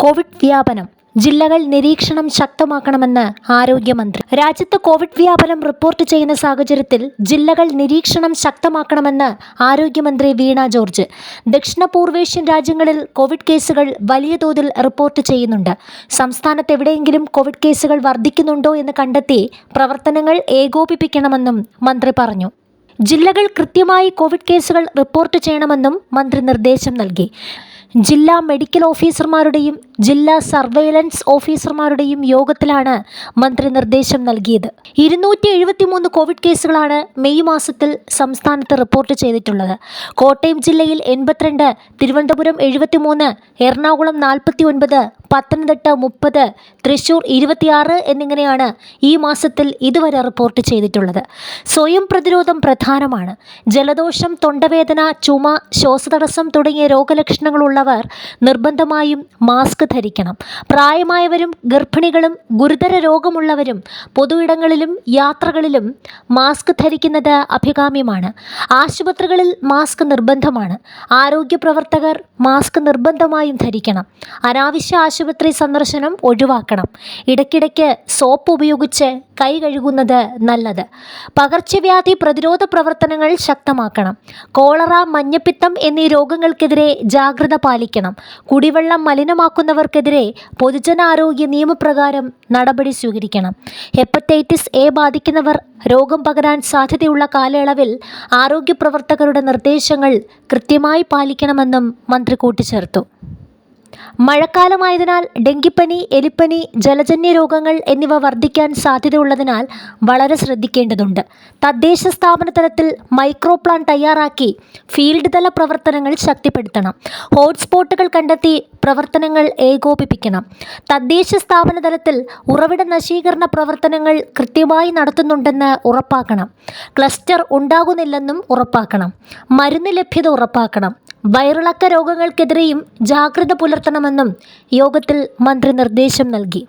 Covid വ്യാപനം. ജില്ലകൾ നിരീക്ഷണം ശക്തമാക്കണമെന്ന് ആരോഗ്യമന്ത്രി. രാജ്യത്ത് കോവിഡ് വ്യാപനം റിപ്പോർട്ട് ചെയ്യുന്ന സാഹചര്യത്തിൽ ജില്ലകൾ നിരീക്ഷണം ശക്തമാക്കണമെന്ന് ആരോഗ്യമന്ത്രി വീണ ജോർജ്. ദക്ഷിണ പൂർവേഷ്യൻ രാജ്യങ്ങളിൽ കോവിഡ് കേസുകൾ വലിയ തോതിൽ റിപ്പോർട്ട് ചെയ്യുന്നുണ്ട്. സംസ്ഥാനത്ത് എവിടെയെങ്കിലും കോവിഡ് കേസുകൾ വർദ്ധിക്കുന്നുണ്ടോ എന്ന് കണ്ടെത്തി പ്രവർത്തനങ്ങൾ ഏകോപിപ്പിക്കണമെന്നും മന്ത്രി പറഞ്ഞു. ജില്ലകൾ കൃത്യമായി കോവിഡ് കേസുകൾ റിപ്പോർട്ട് ചെയ്യണമെന്നും മന്ത്രി നിർദ്ദേശം നൽകി. ജില്ലാ മെഡിക്കൽ ഓഫീസർമാരുടെയും ജില്ലാ സർവൈലൻസ് ഓഫീസർമാരുടെയും യോഗത്തിലാണ് മന്ത്രി നിർദ്ദേശം നൽകിയത്. ഇരുന്നൂറ്റി എഴുപത്തിമൂന്ന് കോവിഡ് കേസുകളാണ് മെയ് മാസത്തിൽ സംസ്ഥാനത്ത് റിപ്പോർട്ട് ചെയ്തിട്ടുള്ളത്. കോട്ടയം ജില്ലയിൽ എൺപത്തിരണ്ട് തിരുവനന്തപുരം എഴുപത്തിമൂന്ന് എറണാകുളം നാൽപ്പത്തി ഒൻപത് പത്തനംതിട്ട മുപ്പത് തൃശൂർ ഇരുപത്തിയാറ് എന്നിങ്ങനെയാണ് ഈ മാസത്തിൽ ഇതുവരെ റിപ്പോർട്ട് ചെയ്തിട്ടുള്ളത്. സ്വയം പ്രതിരോധം പ്രധാനമാണ്. ജലദോഷം തൊണ്ടവേദന ചുമ ശ്വാസതടസ്സം തുടങ്ങിയ രോഗലക്ഷണങ്ങളുള്ളവർ നിർബന്ധമായും മാസ്ക് ധരിക്കണം. പ്രായമായവരും ഗർഭിണികളും ഗുരുതര രോഗമുള്ളവരും പൊതുയിടങ്ങളിലും യാത്രകളിലും മാസ്ക് ധരിക്കുന്നത് അഭികാമ്യമാണ്. ആശുപത്രികളിൽ മാസ്ക് നിർബന്ധമാണ്. ആരോഗ്യ പ്രവർത്തകർ മാസ്ക് നിർബന്ധമായും ധരിക്കണം. അനാവശ്യ ആശുപത്രി സന്ദർശനം ഒഴിവാക്കണം. ഇടയ്ക്കിടയ്ക്ക് സോപ്പ് ഉപയോഗിച്ച് കൈ കഴുകുന്നത് നല്ലത്. പകർച്ചവ്യാധി പ്രതിരോധ പ്രവർത്തനങ്ങൾ ശക്തമാക്കണം. കോളറ മഞ്ഞപ്പിത്തം എന്നീ രോഗങ്ങൾക്കെതിരെ ജാഗ്രത പാലിക്കണം. കുടിവെള്ളം മലിനമാക്കുന്നവർക്കെതിരെ പൊതുജനാരോഗ്യ നിയമപ്രകാരം നടപടി സ്വീകരിക്കണം. ഹെപ്പറ്റൈറ്റിസ് എ ബാധിക്കുന്നവർ രോഗം പകരാൻ സാധ്യതയുള്ള കാലയളവിൽ ആരോഗ്യ പ്രവർത്തകരുടെ നിർദ്ദേശങ്ങൾ കൃത്യമായി പാലിക്കണമെന്നും മന്ത്രി കൂട്ടിച്ചേർത്തു. മഴക്കാലമായതിനാൽ ഡെങ്കിപ്പനി എലിപ്പനി ജലജന്യ രോഗങ്ങൾ എന്നിവ വർദ്ധിക്കാൻ സാധ്യതയുള്ളതിനാൽ വളരെ ശ്രദ്ധിക്കേണ്ടതുണ്ട്. തദ്ദേശ സ്ഥാപന തലത്തിൽ മൈക്രോ പ്ലാൻ തയ്യാറാക്കി ഫീൽഡ് തല പ്രവർത്തനങ്ങൾ ശക്തിപ്പെടുത്തണം. ഹോട്ട്സ്പോട്ടുകൾ കണ്ടെത്തി പ്രവർത്തനങ്ങൾ ഏകോപിപ്പിക്കണം. തദ്ദേശ സ്ഥാപന തലത്തിൽ ഉറവിട നശീകരണ പ്രവർത്തനങ്ങൾ കൃത്യമായി നടത്തുന്നുണ്ടെന്ന് ഉറപ്പാക്കണം. ക്ലസ്റ്റർ ഉണ്ടാകുന്നില്ലെന്നും ഉറപ്പാക്കണം. മരുന്ന് ലഭ്യത ഉറപ്പാക്കണം. വയറിളക്ക രോഗങ്ങൾക്കെതിരെയും ജാഗ്രത പുലർത്തണമെന്നും യോഗത്തിൽ മന്ത്രി നിർദ്ദേശം നൽകി.